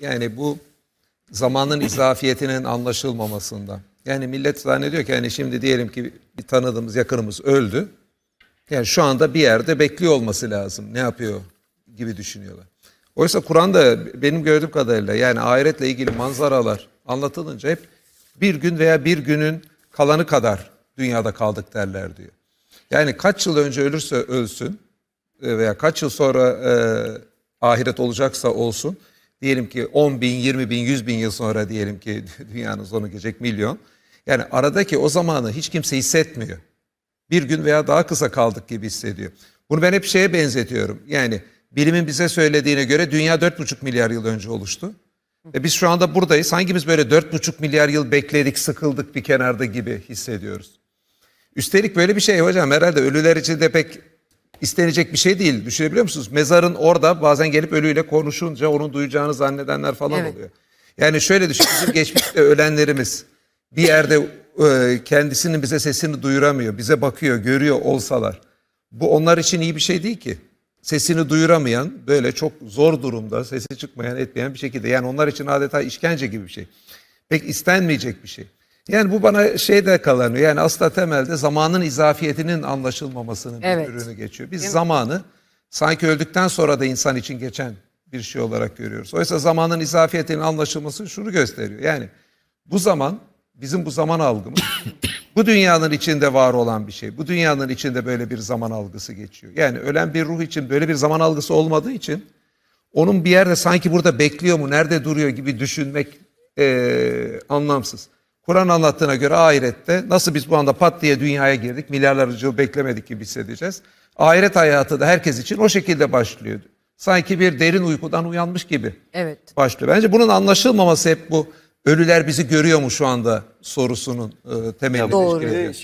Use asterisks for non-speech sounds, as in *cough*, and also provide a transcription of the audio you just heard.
Yani bu zamanın izafiyetinin anlaşılmamasında. Yani millet zannediyor ki yani şimdi diyelim ki bir tanıdığımız yakınımız öldü. Yani şu anda bir yerde bekliyor olması lazım. Ne yapıyor gibi düşünüyorlar. Oysa Kur'an'da benim gördüğüm kadarıyla yani ahiretle ilgili manzaralar anlatılınca hep bir gün veya bir günün kalanı kadar dünyada kaldık derler diyor. Yani kaç yıl önce ölürse ölsün e, veya kaç yıl sonra e, ahiret olacaksa olsun diyelim ki 10 bin, 20 bin, 100 bin yıl sonra diyelim ki *laughs* dünyanın sonu gelecek milyon. Yani aradaki o zamanı hiç kimse hissetmiyor. Bir gün veya daha kısa kaldık gibi hissediyor. Bunu ben hep şeye benzetiyorum. Yani bilimin bize söylediğine göre dünya 4,5 milyar yıl önce oluştu. Ve biz şu anda buradayız. Hangimiz böyle 4,5 milyar yıl bekledik, sıkıldık bir kenarda gibi hissediyoruz. Üstelik böyle bir şey hocam herhalde ölüler için de pek istenecek bir şey değil. Düşünebiliyor musunuz? Mezarın orada bazen gelip ölüyle konuşunca onu duyacağını zannedenler falan Evet. oluyor. Yani şöyle düşün bizim *laughs* geçmişte ölenlerimiz bir yerde e, kendisinin bize sesini duyuramıyor. Bize bakıyor, görüyor olsalar. Bu onlar için iyi bir şey değil ki. Sesini duyuramayan, böyle çok zor durumda, sesi çıkmayan, etmeyen bir şekilde. Yani onlar için adeta işkence gibi bir şey. Pek istenmeyecek bir şey. Yani bu bana şeyde kalanıyor. Yani aslında temelde zamanın izafiyetinin anlaşılmamasının bir Evet. ürünü geçiyor. Biz zamanı sanki öldükten sonra da insan için geçen bir şey olarak görüyoruz. Oysa zamanın izafiyetinin anlaşılması şunu gösteriyor. Yani bu zaman bizim bu zaman algımız bu dünyanın içinde var olan bir şey. Bu dünyanın içinde böyle bir zaman algısı geçiyor. Yani ölen bir ruh için böyle bir zaman algısı olmadığı için onun bir yerde sanki burada bekliyor mu, nerede duruyor gibi düşünmek eee, anlamsız. Kur'an anlattığına göre ahirette nasıl biz bu anda pat diye dünyaya girdik, milyarlarca yıl beklemedik gibi hissedeceğiz. Ahiret hayatı da herkes için o şekilde başlıyor. Sanki bir derin uykudan uyanmış gibi Evet. başlıyor. Bence bunun anlaşılmaması hep bu ölüler bizi görüyor mu şu anda sorusunun e, temelini Doğru. teşkil ediyor. Şey